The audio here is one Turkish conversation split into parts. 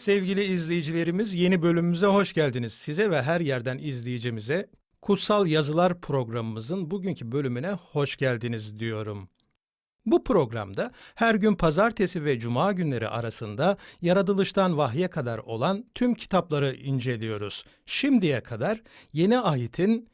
Sevgili izleyicilerimiz yeni bölümümüze hoş geldiniz. Size ve her yerden izleyicimize Kutsal Yazılar programımızın bugünkü bölümüne hoş geldiniz diyorum. Bu programda her gün pazartesi ve cuma günleri arasında yaratılıştan vahye kadar olan tüm kitapları inceliyoruz. Şimdiye kadar yeni ayetin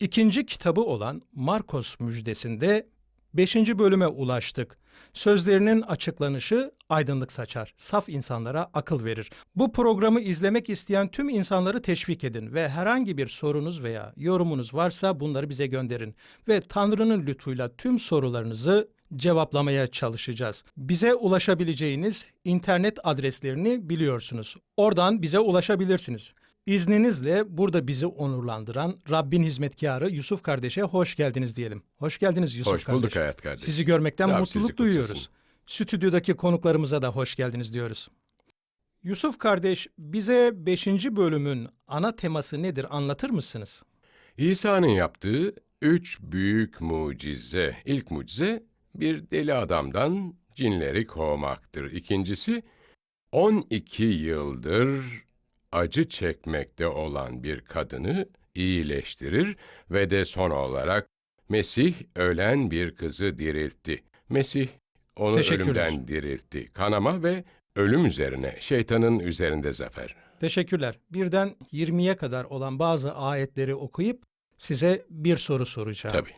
ikinci kitabı olan Markos müjdesinde 5. bölüme ulaştık. Sözlerinin açıklanışı aydınlık saçar, saf insanlara akıl verir. Bu programı izlemek isteyen tüm insanları teşvik edin ve herhangi bir sorunuz veya yorumunuz varsa bunları bize gönderin ve Tanrı'nın lütfuyla tüm sorularınızı cevaplamaya çalışacağız. Bize ulaşabileceğiniz internet adreslerini biliyorsunuz. Oradan bize ulaşabilirsiniz. İzninizle burada bizi onurlandıran Rabbin hizmetkarı Yusuf kardeşe hoş geldiniz diyelim. Hoş geldiniz Yusuf Hoş kardeş. bulduk hayat kardeş. Sizi görmekten Rab mutluluk duyuyoruz. kutsasın. Stüdyodaki konuklarımıza da hoş geldiniz diyoruz. Yusuf kardeş bize 5. bölümün ana teması nedir anlatır mısınız? İsa'nın yaptığı üç büyük mucize. İlk mucize bir deli adamdan cinleri kovmaktır. İkincisi 12 yıldır acı çekmekte olan bir kadını iyileştirir ve de son olarak Mesih ölen bir kızı diriltti. Mesih onu ölümden diriltti. Kanama ve ölüm üzerine, şeytanın üzerinde zafer. Teşekkürler. Birden 20'ye kadar olan bazı ayetleri okuyup size bir soru soracağım. Tabii.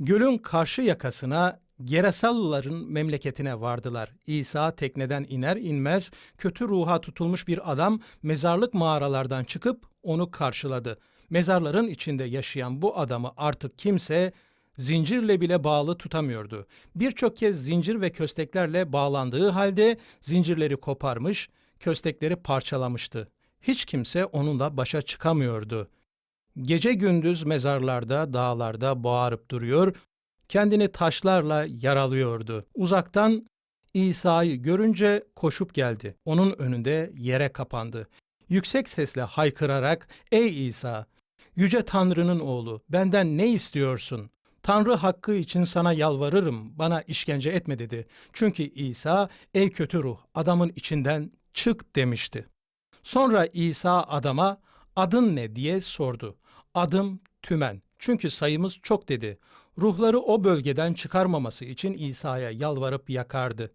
Gölün karşı yakasına Gerasallıların memleketine vardılar. İsa tekneden iner inmez kötü ruha tutulmuş bir adam mezarlık mağaralardan çıkıp onu karşıladı. Mezarların içinde yaşayan bu adamı artık kimse zincirle bile bağlı tutamıyordu. Birçok kez zincir ve kösteklerle bağlandığı halde zincirleri koparmış, köstekleri parçalamıştı. Hiç kimse onunla başa çıkamıyordu. Gece gündüz mezarlarda, dağlarda bağırıp duruyor, kendini taşlarla yaralıyordu. Uzaktan İsa'yı görünce koşup geldi. Onun önünde yere kapandı. Yüksek sesle haykırarak, ''Ey İsa, yüce Tanrı'nın oğlu, benden ne istiyorsun? Tanrı hakkı için sana yalvarırım, bana işkence etme.'' dedi. Çünkü İsa, ''Ey kötü ruh, adamın içinden çık.'' demişti. Sonra İsa adama adın ne diye sordu. Adım Tümen. Çünkü sayımız çok dedi. Ruhları o bölgeden çıkarmaması için İsa'ya yalvarıp yakardı.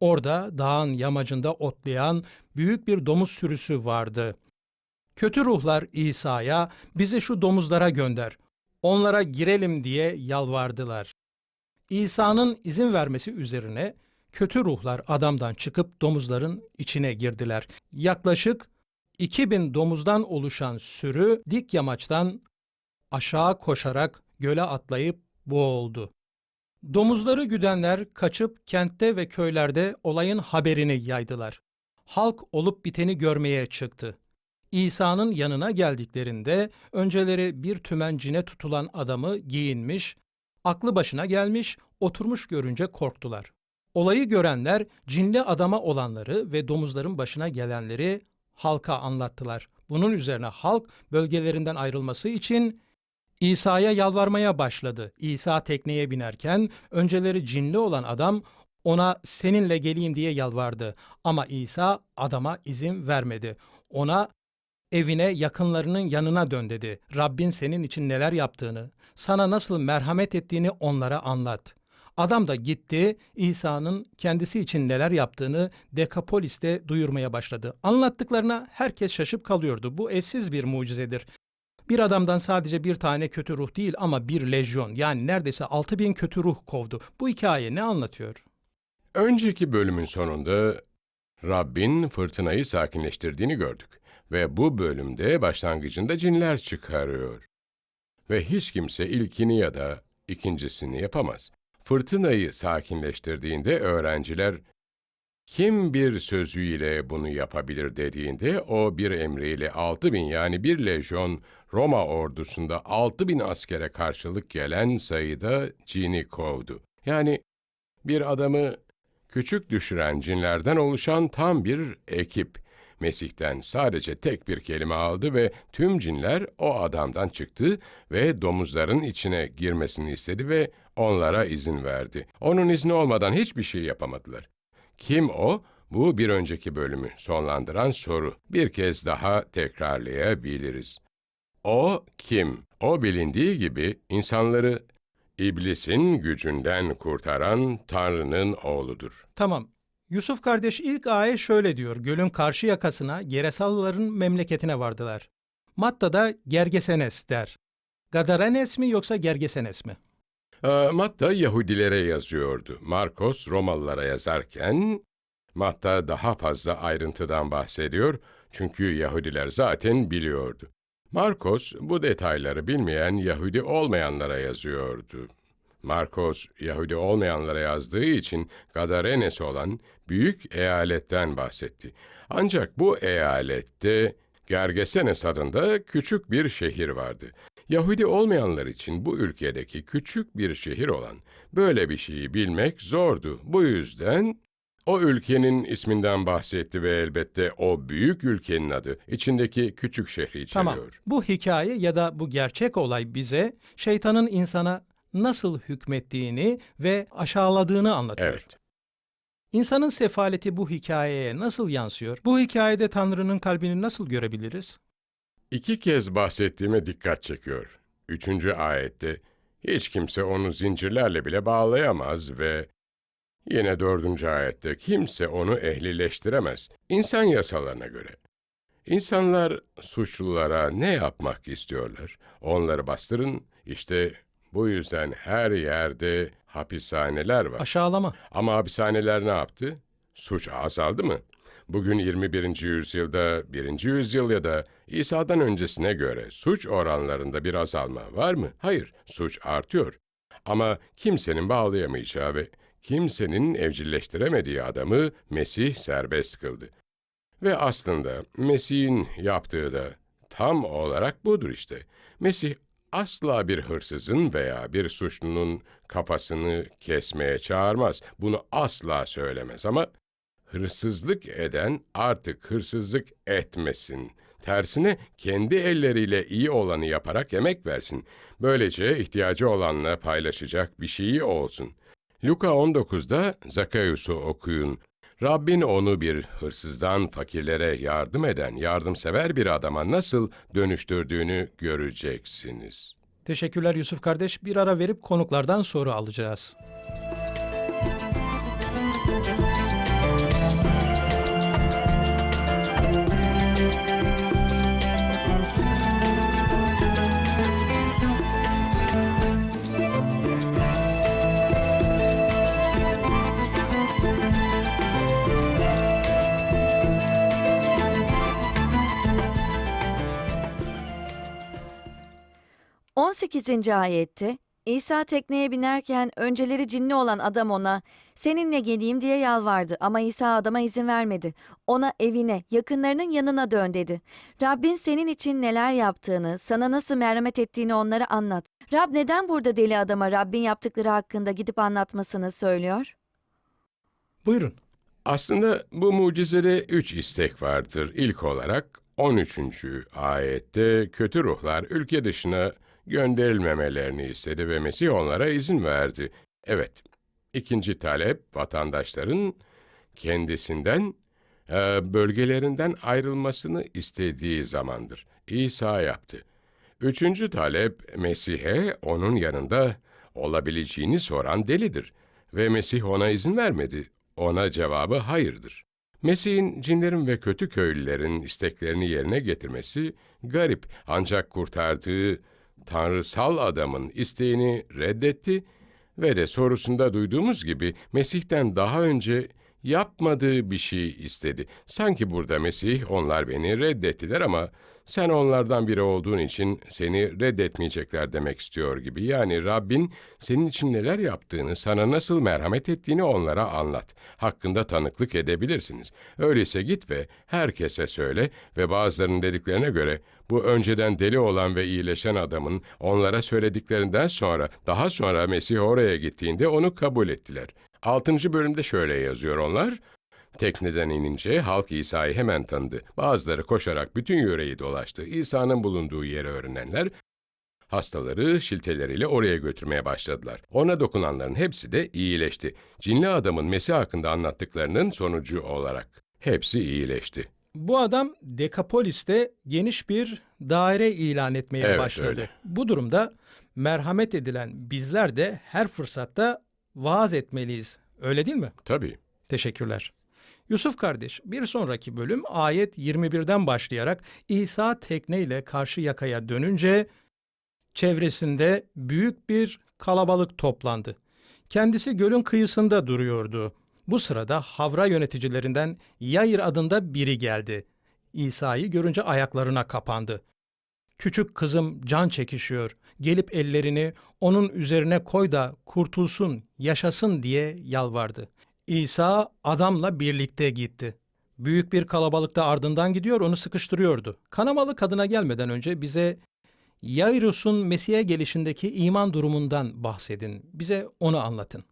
Orada dağın yamacında otlayan büyük bir domuz sürüsü vardı. Kötü ruhlar İsa'ya bizi şu domuzlara gönder. Onlara girelim diye yalvardılar. İsa'nın izin vermesi üzerine kötü ruhlar adamdan çıkıp domuzların içine girdiler. Yaklaşık 2000 domuzdan oluşan sürü dik yamaçtan aşağı koşarak göle atlayıp boğuldu. Domuzları güdenler kaçıp kentte ve köylerde olayın haberini yaydılar. Halk olup biteni görmeye çıktı. İsa'nın yanına geldiklerinde önceleri bir tümencine tutulan adamı giyinmiş, aklı başına gelmiş, oturmuş görünce korktular. Olayı görenler cinli adama olanları ve domuzların başına gelenleri halka anlattılar. Bunun üzerine halk bölgelerinden ayrılması için İsa'ya yalvarmaya başladı. İsa tekneye binerken önceleri cinli olan adam ona seninle geleyim diye yalvardı. Ama İsa adama izin vermedi. Ona evine yakınlarının yanına dön dedi. Rabbin senin için neler yaptığını, sana nasıl merhamet ettiğini onlara anlat. Adam da gitti İsa'nın kendisi için neler yaptığını Dekapolis'te duyurmaya başladı. Anlattıklarına herkes şaşıp kalıyordu. Bu eşsiz bir mucizedir. Bir adamdan sadece bir tane kötü ruh değil ama bir lejyon yani neredeyse 6000 kötü ruh kovdu. Bu hikaye ne anlatıyor? Önceki bölümün sonunda Rabbin fırtınayı sakinleştirdiğini gördük ve bu bölümde başlangıcında cinler çıkarıyor. Ve hiç kimse ilkini ya da ikincisini yapamaz. Fırtınayı sakinleştirdiğinde öğrenciler kim bir sözüyle bunu yapabilir dediğinde o bir emriyle altı bin yani bir lejyon Roma ordusunda altı bin askere karşılık gelen sayıda cini kovdu. Yani bir adamı küçük düşüren cinlerden oluşan tam bir ekip. Mesih'ten sadece tek bir kelime aldı ve tüm cinler o adamdan çıktı ve domuzların içine girmesini istedi ve onlara izin verdi. Onun izni olmadan hiçbir şey yapamadılar. Kim o? Bu bir önceki bölümü sonlandıran soru. Bir kez daha tekrarlayabiliriz. O kim? O bilindiği gibi insanları İblisin gücünden kurtaran Tanrı'nın oğludur. Tamam. Yusuf kardeş ilk ayet şöyle diyor. Gölün karşı yakasına Geresallıların memleketine vardılar. Matta'da Gergesenes der. Gadarenes mi yoksa Gergesenes mi? Ee, Matta Yahudilere yazıyordu. Markos Romalılara yazarken Matta daha fazla ayrıntıdan bahsediyor çünkü Yahudiler zaten biliyordu. Markos bu detayları bilmeyen Yahudi olmayanlara yazıyordu. Markos Yahudi olmayanlara yazdığı için Gadarenes olan büyük eyaletten bahsetti. Ancak bu eyalette Gergesenes adında küçük bir şehir vardı. Yahudi olmayanlar için bu ülkedeki küçük bir şehir olan böyle bir şeyi bilmek zordu. Bu yüzden o ülkenin isminden bahsetti ve elbette o büyük ülkenin adı içindeki küçük şehri içeriyor. Tamam. Bu hikaye ya da bu gerçek olay bize şeytanın insana nasıl hükmettiğini ve aşağıladığını anlatıyor. Evet. İnsanın sefaleti bu hikayeye nasıl yansıyor? Bu hikayede Tanrı'nın kalbini nasıl görebiliriz? İki kez bahsettiğime dikkat çekiyor. Üçüncü ayette hiç kimse onu zincirlerle bile bağlayamaz ve yine dördüncü ayette kimse onu ehlileştiremez. İnsan yasalarına göre. İnsanlar suçlulara ne yapmak istiyorlar? Onları bastırın. İşte bu yüzden her yerde hapishaneler var. Aşağılama. Ama hapishaneler ne yaptı? Suç azaldı mı? Bugün 21. yüzyılda, 1. yüzyıl ya da İsa'dan öncesine göre suç oranlarında bir azalma var mı? Hayır, suç artıyor. Ama kimsenin bağlayamayacağı ve kimsenin evcilleştiremediği adamı Mesih serbest kıldı. Ve aslında Mesih'in yaptığı da tam olarak budur işte. Mesih asla bir hırsızın veya bir suçlunun kafasını kesmeye çağırmaz. Bunu asla söylemez ama hırsızlık eden artık hırsızlık etmesin. Tersine kendi elleriyle iyi olanı yaparak emek versin. Böylece ihtiyacı olanla paylaşacak bir şeyi olsun. Luka 19'da Zakayus'u okuyun. Rabbin onu bir hırsızdan fakirlere yardım eden, yardımsever bir adama nasıl dönüştürdüğünü göreceksiniz. Teşekkürler Yusuf kardeş. Bir ara verip konuklardan soru alacağız. — 18. ayette İsa tekneye binerken önceleri cinli olan adam ona seninle geleyim diye yalvardı ama İsa adama izin vermedi. Ona evine, yakınlarının yanına dön dedi. Rabbin senin için neler yaptığını, sana nasıl merhamet ettiğini onlara anlat. Rab neden burada deli adama Rabbin yaptıkları hakkında gidip anlatmasını söylüyor? Buyurun. Aslında bu mucizede üç istek vardır. İlk olarak 13. ayette kötü ruhlar ülke dışına gönderilmemelerini istedi ve Mesih onlara izin verdi. Evet, ikinci talep vatandaşların kendisinden, e, bölgelerinden ayrılmasını istediği zamandır. İsa yaptı. Üçüncü talep Mesih'e onun yanında olabileceğini soran delidir ve Mesih ona izin vermedi. Ona cevabı hayırdır. Mesih'in cinlerin ve kötü köylülerin isteklerini yerine getirmesi garip ancak kurtardığı tanrısal adamın isteğini reddetti ve de sorusunda duyduğumuz gibi Mesih'ten daha önce yapmadığı bir şey istedi. Sanki burada Mesih onlar beni reddettiler ama sen onlardan biri olduğun için seni reddetmeyecekler demek istiyor gibi. Yani Rabbin senin için neler yaptığını, sana nasıl merhamet ettiğini onlara anlat. Hakkında tanıklık edebilirsiniz. Öyleyse git ve herkese söyle ve bazılarının dediklerine göre bu önceden deli olan ve iyileşen adamın onlara söylediklerinden sonra daha sonra Mesih oraya gittiğinde onu kabul ettiler. 6. bölümde şöyle yazıyor onlar. Tekneden inince halk İsa'yı hemen tanıdı. Bazıları koşarak bütün yöreyi dolaştı. İsa'nın bulunduğu yeri öğrenenler hastaları şilteleriyle oraya götürmeye başladılar. Ona dokunanların hepsi de iyileşti. Cinli adamın Mesih hakkında anlattıklarının sonucu olarak. Hepsi iyileşti. Bu adam Dekapolis'te geniş bir daire ilan etmeye Evet, başladı. öyle. Bu durumda merhamet edilen bizler de her fırsatta vaaz etmeliyiz. Öyle değil mi? Tabii. Teşekkürler. Yusuf kardeş, bir sonraki bölüm ayet 21'den başlayarak İsa tekneyle karşı yakaya dönünce çevresinde büyük bir kalabalık toplandı. Kendisi gölün kıyısında duruyordu. Bu sırada havra yöneticilerinden Yayır adında biri geldi. İsa'yı görünce ayaklarına kapandı. Küçük kızım can çekişiyor. Gelip ellerini onun üzerine koy da kurtulsun, yaşasın diye yalvardı. İsa adamla birlikte gitti. Büyük bir kalabalıkta ardından gidiyor onu sıkıştırıyordu. Kanamalı kadına gelmeden önce bize Yairus'un Mesih'e gelişindeki iman durumundan bahsedin. Bize onu anlatın.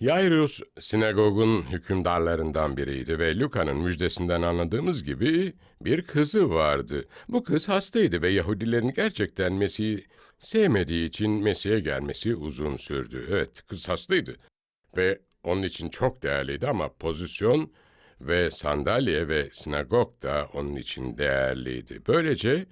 Yairus sinagogun hükümdarlarından biriydi ve Luka'nın müjdesinden anladığımız gibi bir kızı vardı. Bu kız hastaydı ve Yahudilerin gerçekten Mesih'i sevmediği için Mesih'e gelmesi uzun sürdü. Evet, kız hastaydı ve onun için çok değerliydi ama pozisyon ve sandalye ve sinagog da onun için değerliydi. Böylece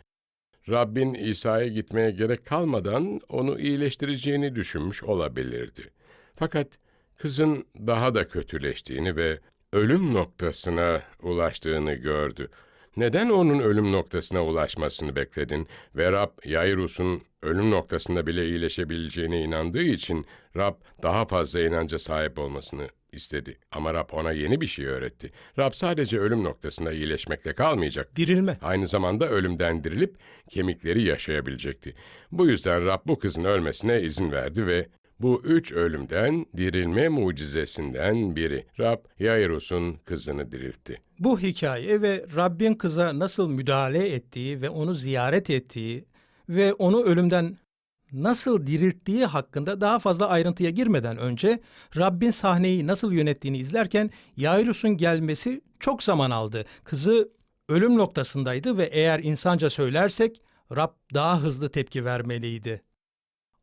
Rabbin İsa'ya gitmeye gerek kalmadan onu iyileştireceğini düşünmüş olabilirdi. Fakat kızın daha da kötüleştiğini ve ölüm noktasına ulaştığını gördü. Neden onun ölüm noktasına ulaşmasını bekledin ve Rab Yairus'un ölüm noktasında bile iyileşebileceğine inandığı için Rab daha fazla inanca sahip olmasını istedi. Ama Rab ona yeni bir şey öğretti. Rab sadece ölüm noktasında iyileşmekle kalmayacak. Dirilme. Aynı zamanda ölümden dirilip kemikleri yaşayabilecekti. Bu yüzden Rab bu kızın ölmesine izin verdi ve bu üç ölümden dirilme mucizesinden biri. Rab Yairus'un kızını diriltti. Bu hikaye ve Rabbin kıza nasıl müdahale ettiği ve onu ziyaret ettiği ve onu ölümden nasıl dirilttiği hakkında daha fazla ayrıntıya girmeden önce Rabbin sahneyi nasıl yönettiğini izlerken Yairus'un gelmesi çok zaman aldı. Kızı ölüm noktasındaydı ve eğer insanca söylersek Rab daha hızlı tepki vermeliydi.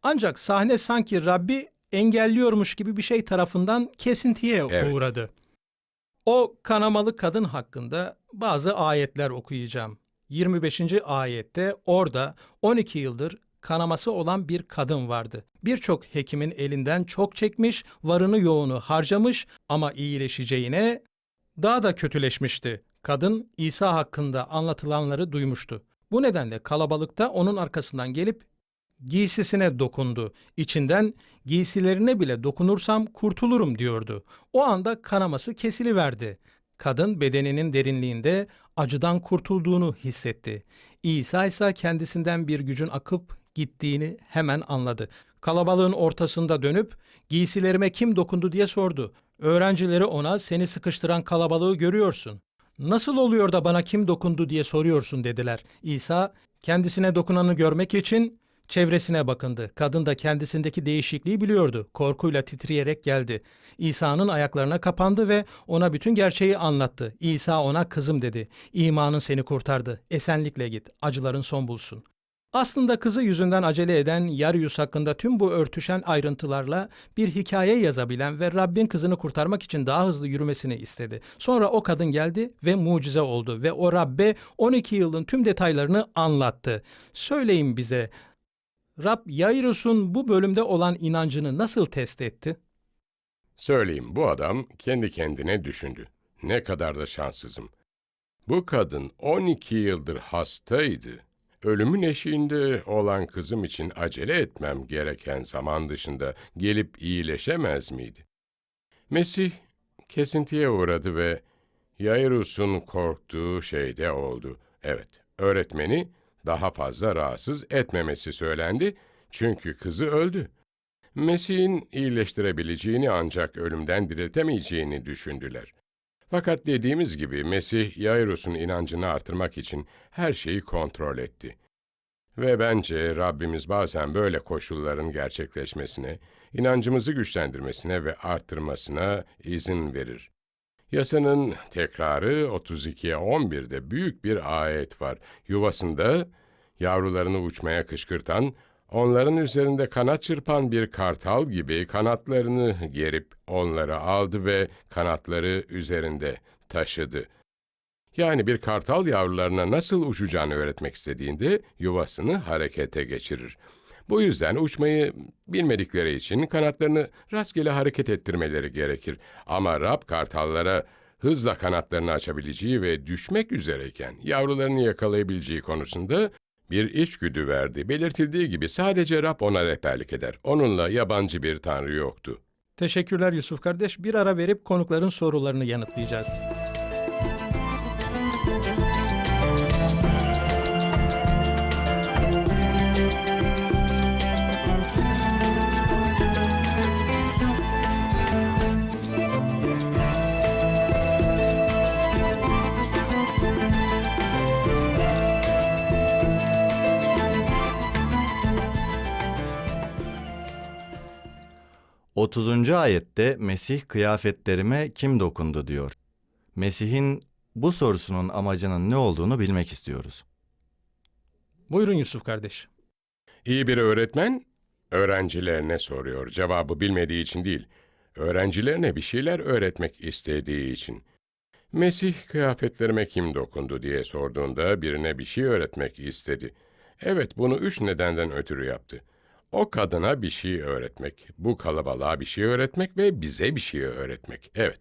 Ancak sahne sanki Rabbi engelliyormuş gibi bir şey tarafından kesintiye Evet. uğradı. O kanamalı kadın hakkında bazı ayetler okuyacağım. 25. ayette orada 12 yıldır kanaması olan bir kadın vardı. Birçok hekimin elinden çok çekmiş, varını yoğunu harcamış ama iyileşeceğine daha da kötüleşmişti. Kadın İsa hakkında anlatılanları duymuştu. Bu nedenle kalabalıkta onun arkasından gelip giysisine dokundu. İçinden giysilerine bile dokunursam kurtulurum diyordu. O anda kanaması kesiliverdi. Kadın bedeninin derinliğinde acıdan kurtulduğunu hissetti. İsa ise kendisinden bir gücün akıp gittiğini hemen anladı. Kalabalığın ortasında dönüp giysilerime kim dokundu diye sordu. Öğrencileri ona seni sıkıştıran kalabalığı görüyorsun. Nasıl oluyor da bana kim dokundu diye soruyorsun dediler. İsa kendisine dokunanı görmek için Çevresine bakındı. Kadın da kendisindeki değişikliği biliyordu. Korkuyla titreyerek geldi. İsa'nın ayaklarına kapandı ve ona bütün gerçeği anlattı. İsa ona kızım dedi. İmanın seni kurtardı. Esenlikle git. Acıların son bulsun. Aslında kızı yüzünden acele eden Yarius hakkında tüm bu örtüşen ayrıntılarla bir hikaye yazabilen ve Rabbin kızını kurtarmak için daha hızlı yürümesini istedi. Sonra o kadın geldi ve mucize oldu ve o Rabbe 12 yılın tüm detaylarını anlattı. Söyleyin bize Rab Yairus'un bu bölümde olan inancını nasıl test etti? Söyleyeyim bu adam kendi kendine düşündü. Ne kadar da şanssızım. Bu kadın 12 yıldır hastaydı. Ölümün eşiğinde olan kızım için acele etmem gereken zaman dışında gelip iyileşemez miydi? Mesih kesintiye uğradı ve Yairus'un korktuğu şey de oldu. Evet, öğretmeni daha fazla rahatsız etmemesi söylendi çünkü kızı öldü. Mesih'in iyileştirebileceğini ancak ölümden diriltemeyeceğini düşündüler. Fakat dediğimiz gibi Mesih Yairus'un inancını artırmak için her şeyi kontrol etti. Ve bence Rabbimiz bazen böyle koşulların gerçekleşmesine, inancımızı güçlendirmesine ve arttırmasına izin verir. Yasanın tekrarı 32'ye 11'de büyük bir ayet var. Yuvasında yavrularını uçmaya kışkırtan, onların üzerinde kanat çırpan bir kartal gibi kanatlarını gerip onları aldı ve kanatları üzerinde taşıdı. Yani bir kartal yavrularına nasıl uçacağını öğretmek istediğinde yuvasını harekete geçirir. Bu yüzden uçmayı bilmedikleri için kanatlarını rastgele hareket ettirmeleri gerekir. Ama Rab kartallara hızla kanatlarını açabileceği ve düşmek üzereyken yavrularını yakalayabileceği konusunda bir içgüdü verdi. Belirtildiği gibi sadece Rab ona rehberlik eder. Onunla yabancı bir tanrı yoktu. Teşekkürler Yusuf kardeş. Bir ara verip konukların sorularını yanıtlayacağız. Otuzuncu ayette Mesih kıyafetlerime kim dokundu diyor. Mesih'in bu sorusunun amacının ne olduğunu bilmek istiyoruz. Buyurun Yusuf kardeş. İyi bir öğretmen öğrencilerine soruyor. Cevabı bilmediği için değil, öğrencilerine bir şeyler öğretmek istediği için. Mesih kıyafetlerime kim dokundu diye sorduğunda birine bir şey öğretmek istedi. Evet bunu üç nedenden ötürü yaptı. O kadına bir şey öğretmek, bu kalabalığa bir şey öğretmek ve bize bir şey öğretmek. Evet.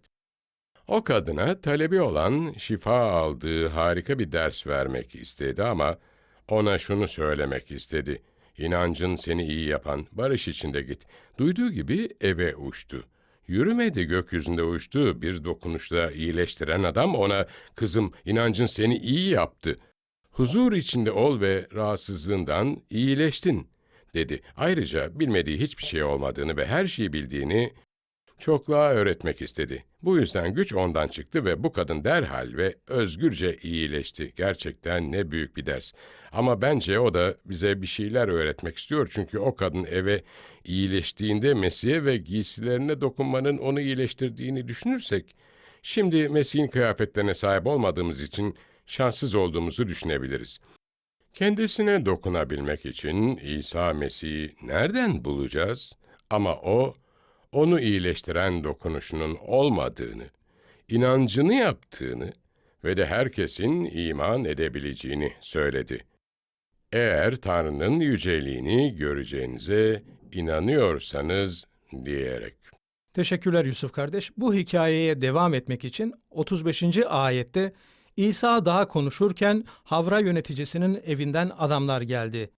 O kadına talebi olan şifa aldığı harika bir ders vermek istedi ama ona şunu söylemek istedi. İnancın seni iyi yapan, barış içinde git. Duyduğu gibi eve uçtu. Yürümedi gökyüzünde uçtu. Bir dokunuşla iyileştiren adam ona, kızım inancın seni iyi yaptı. Huzur içinde ol ve rahatsızlığından iyileştin, dedi. Ayrıca bilmediği hiçbir şey olmadığını ve her şeyi bildiğini çokluğa öğretmek istedi. Bu yüzden güç ondan çıktı ve bu kadın derhal ve özgürce iyileşti. Gerçekten ne büyük bir ders. Ama bence o da bize bir şeyler öğretmek istiyor çünkü o kadın eve iyileştiğinde Mesih'e ve giysilerine dokunmanın onu iyileştirdiğini düşünürsek, şimdi Mesih'in kıyafetlerine sahip olmadığımız için şanssız olduğumuzu düşünebiliriz. Kendisine dokunabilmek için İsa Mesih'i nereden bulacağız? Ama o, onu iyileştiren dokunuşunun olmadığını, inancını yaptığını ve de herkesin iman edebileceğini söyledi. Eğer Tanrı'nın yüceliğini göreceğinize inanıyorsanız diyerek. Teşekkürler Yusuf kardeş. Bu hikayeye devam etmek için 35. ayette İsa daha konuşurken Havra yöneticisinin evinden adamlar geldi.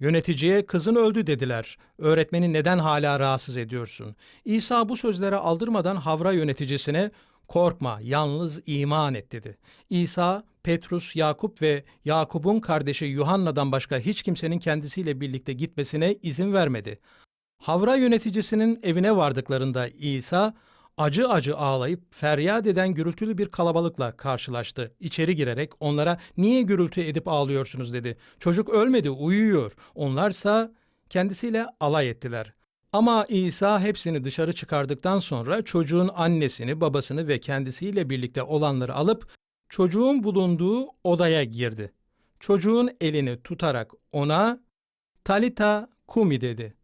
Yöneticiye kızın öldü dediler. Öğretmeni neden hala rahatsız ediyorsun? İsa bu sözlere aldırmadan Havra yöneticisine korkma yalnız iman et dedi. İsa, Petrus, Yakup ve Yakup'un kardeşi Yuhanna'dan başka hiç kimsenin kendisiyle birlikte gitmesine izin vermedi. Havra yöneticisinin evine vardıklarında İsa acı acı ağlayıp feryat eden gürültülü bir kalabalıkla karşılaştı. İçeri girerek onlara niye gürültü edip ağlıyorsunuz dedi. Çocuk ölmedi uyuyor. Onlarsa kendisiyle alay ettiler. Ama İsa hepsini dışarı çıkardıktan sonra çocuğun annesini, babasını ve kendisiyle birlikte olanları alıp çocuğun bulunduğu odaya girdi. Çocuğun elini tutarak ona Talita kumi dedi.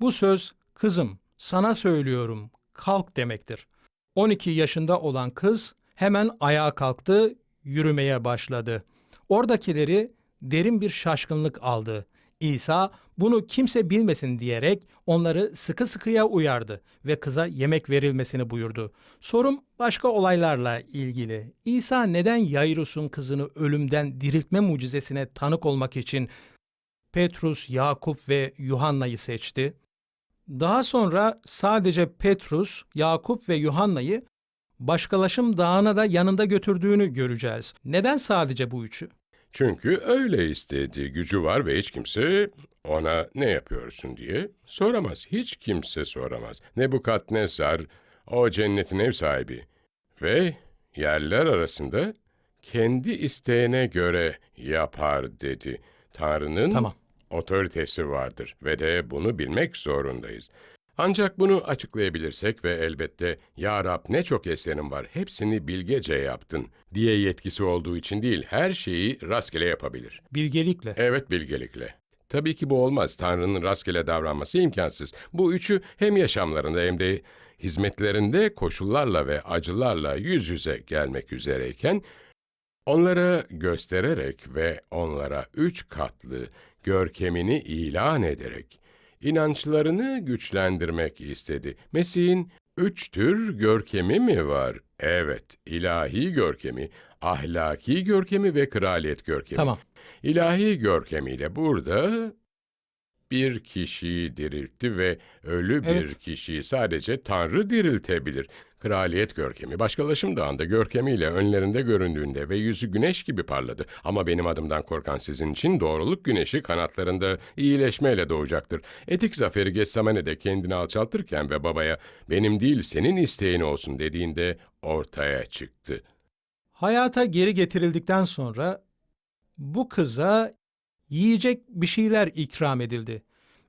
Bu söz kızım sana söylüyorum kalk demektir. 12 yaşında olan kız hemen ayağa kalktı, yürümeye başladı. Oradakileri derin bir şaşkınlık aldı. İsa Bunu kimse bilmesin diyerek onları sıkı sıkıya uyardı ve kıza yemek verilmesini buyurdu. Sorum başka olaylarla ilgili. İsa neden Yairus'un kızını ölümden diriltme mucizesine tanık olmak için Petrus, Yakup ve Yuhanna'yı seçti? Daha sonra sadece Petrus, Yakup ve Yuhanna'yı Başkalaşım Dağı'na da yanında götürdüğünü göreceğiz. Neden sadece bu üçü? Çünkü öyle istedi, gücü var ve hiç kimse ona ne yapıyorsun diye soramaz. Hiç kimse soramaz. Nebukadnezar, o cennetin ev sahibi ve yerler arasında kendi isteğine göre yapar dedi. Tanrı'nın Tamam. Otoritesi vardır ve de bunu bilmek zorundayız. Ancak bunu açıklayabilirsek ve elbette Ya Rab ne çok eserin var hepsini bilgece yaptın diye yetkisi olduğu için değil her şeyi rastgele yapabilir. Bilgelikle. Evet bilgelikle. Tabii ki bu olmaz. Tanrı'nın rastgele davranması imkansız. Bu üçü hem yaşamlarında hem de hizmetlerinde koşullarla ve acılarla yüz yüze gelmek üzereyken onlara göstererek ve onlara üç katlı görkemini ilan ederek inançlarını güçlendirmek istedi. Mesih'in üç tür görkemi mi var? Evet, ilahi görkemi, ahlaki görkemi ve kraliyet görkemi. Tamam. İlahi görkemiyle burada bir kişiyi diriltti ve ölü bir Evet. kişiyi sadece Tanrı diriltebilir. Kraliyet görkemi, başkalaşım dağında görkemiyle önlerinde göründüğünde ve yüzü güneş gibi parladı. Ama benim adımdan korkan sizin için doğruluk güneşi kanatlarında iyileşmeyle doğacaktır. Etik zaferi Getsemane'de kendini alçaltırken ve babaya benim değil senin isteğin olsun dediğinde ortaya çıktı. Hayata geri getirildikten sonra bu kıza yiyecek bir şeyler ikram edildi.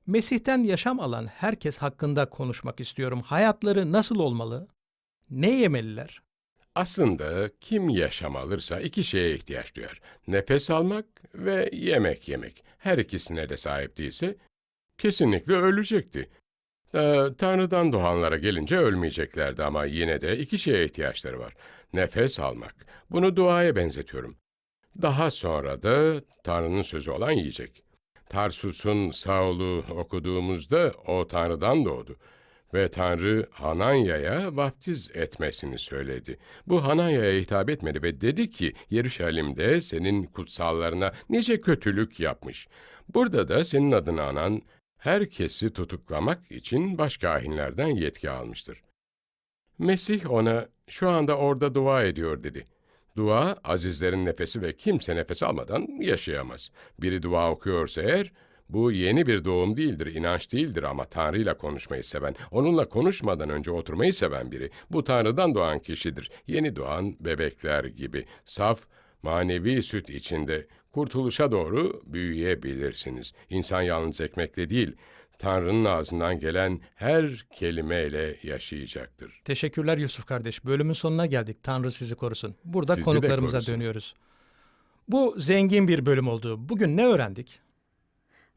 Mesih'ten yaşam alan herkes hakkında konuşmak istiyorum. Hayatları nasıl olmalı? Ne yemeliler? Aslında kim yaşam alırsa iki şeye ihtiyaç duyar. Nefes almak ve yemek yemek. Her ikisine de sahip değilse kesinlikle ölecekti. Ee, Tanrı'dan doğanlara gelince ölmeyeceklerdi ama yine de iki şeye ihtiyaçları var. Nefes almak. Bunu duaya benzetiyorum. Daha sonra da Tanrı'nın sözü olan yiyecek. Tarsus'un Saul'u okuduğumuzda o Tanrı'dan doğdu ve Tanrı Hananya'ya vaftiz etmesini söyledi. Bu Hananya'ya hitap etmedi ve dedi ki Yeruşalim'de senin kutsallarına nice kötülük yapmış. Burada da senin adını anan herkesi tutuklamak için başkahinlerden yetki almıştır. Mesih ona şu anda orada dua ediyor dedi. Dua azizlerin nefesi ve kimse nefes almadan yaşayamaz. Biri dua okuyorsa eğer bu yeni bir doğum değildir, inanç değildir ama Tanrı ile konuşmayı seven, onunla konuşmadan önce oturmayı seven biri. Bu Tanrı'dan doğan kişidir. Yeni doğan bebekler gibi. Saf, manevi süt içinde kurtuluşa doğru büyüyebilirsiniz. İnsan yalnız ekmekle değil, Tanrı'nın ağzından gelen her kelimeyle yaşayacaktır. Teşekkürler Yusuf kardeş. Bölümün sonuna geldik. Tanrı sizi korusun. Burada Sizi konuklarımıza dönüyoruz. Bu zengin bir bölüm oldu. Bugün ne öğrendik?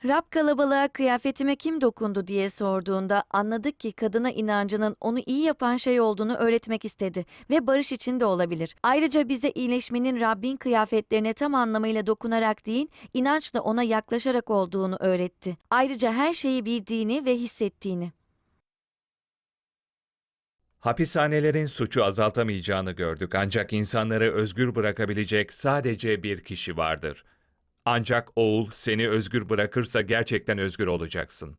Rab kalabalığa kıyafetime kim dokundu diye sorduğunda anladık ki kadına inancının onu iyi yapan şey olduğunu öğretmek istedi ve barış için de olabilir. Ayrıca bize iyileşmenin Rabbin kıyafetlerine tam anlamıyla dokunarak değil, inançla ona yaklaşarak olduğunu öğretti. Ayrıca her şeyi bildiğini ve hissettiğini. Hapishanelerin suçu azaltamayacağını gördük ancak insanları özgür bırakabilecek sadece bir kişi vardır. Ancak oğul seni özgür bırakırsa gerçekten özgür olacaksın.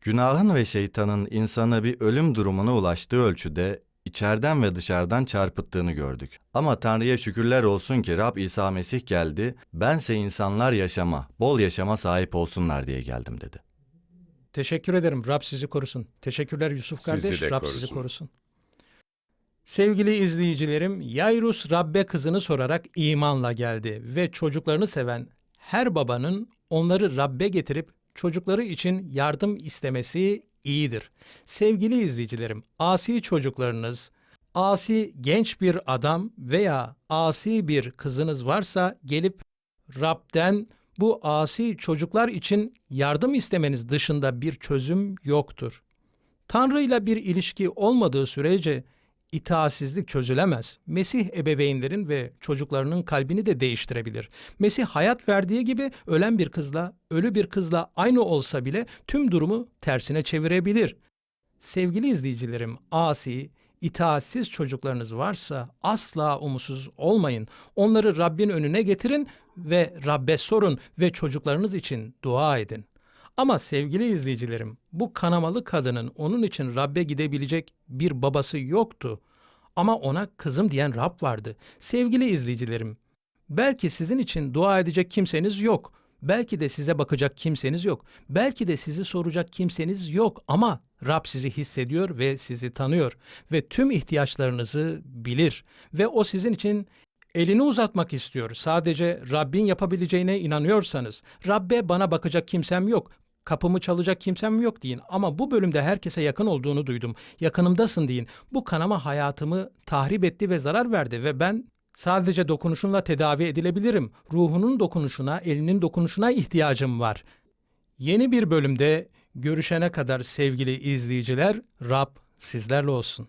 Günahın ve şeytanın insanı bir ölüm durumuna ulaştığı ölçüde içeriden ve dışarıdan çarpıttığını gördük. Ama Tanrı'ya şükürler olsun ki Rab İsa Mesih geldi, bense insanlar yaşama, bol yaşama sahip olsunlar diye geldim dedi. Teşekkür ederim. Rab sizi korusun. Teşekkürler Yusuf Sizi kardeş. de Rab korusun. sizi korusun. Sevgili izleyicilerim, Yairus Rabbe kızını sorarak imanla geldi ve çocuklarını seven her babanın onları Rabbe getirip çocukları için yardım istemesi iyidir. Sevgili izleyicilerim, asi çocuklarınız, asi genç bir adam veya asi bir kızınız varsa gelip Rab'den bu asi çocuklar için yardım istemeniz dışında bir çözüm yoktur. Tanrı ile bir ilişki olmadığı sürece itaatsizlik çözülemez. Mesih ebeveynlerin ve çocuklarının kalbini de değiştirebilir. Mesih hayat verdiği gibi ölen bir kızla, ölü bir kızla aynı olsa bile tüm durumu tersine çevirebilir. Sevgili izleyicilerim, asi, itaatsiz çocuklarınız varsa asla umutsuz olmayın. Onları Rabbin önüne getirin ve Rabbe sorun ve çocuklarınız için dua edin. Ama sevgili izleyicilerim, bu kanamalı kadının onun için Rabbe gidebilecek bir babası yoktu. Ama ona kızım diyen Rab vardı. Sevgili izleyicilerim, belki sizin için dua edecek kimseniz yok. Belki de size bakacak kimseniz yok. Belki de sizi soracak kimseniz yok ama Rab sizi hissediyor ve sizi tanıyor ve tüm ihtiyaçlarınızı bilir ve o sizin için elini uzatmak istiyor. Sadece Rabbin yapabileceğine inanıyorsanız, Rabbe bana bakacak kimsem yok, kapımı çalacak kimsem yok deyin. Ama bu bölümde herkese yakın olduğunu duydum. Yakınımdasın deyin. Bu kanama hayatımı tahrip etti ve zarar verdi ve ben sadece dokunuşunla tedavi edilebilirim. Ruhunun dokunuşuna, elinin dokunuşuna ihtiyacım var. Yeni bir bölümde görüşene kadar sevgili izleyiciler, Rab sizlerle olsun.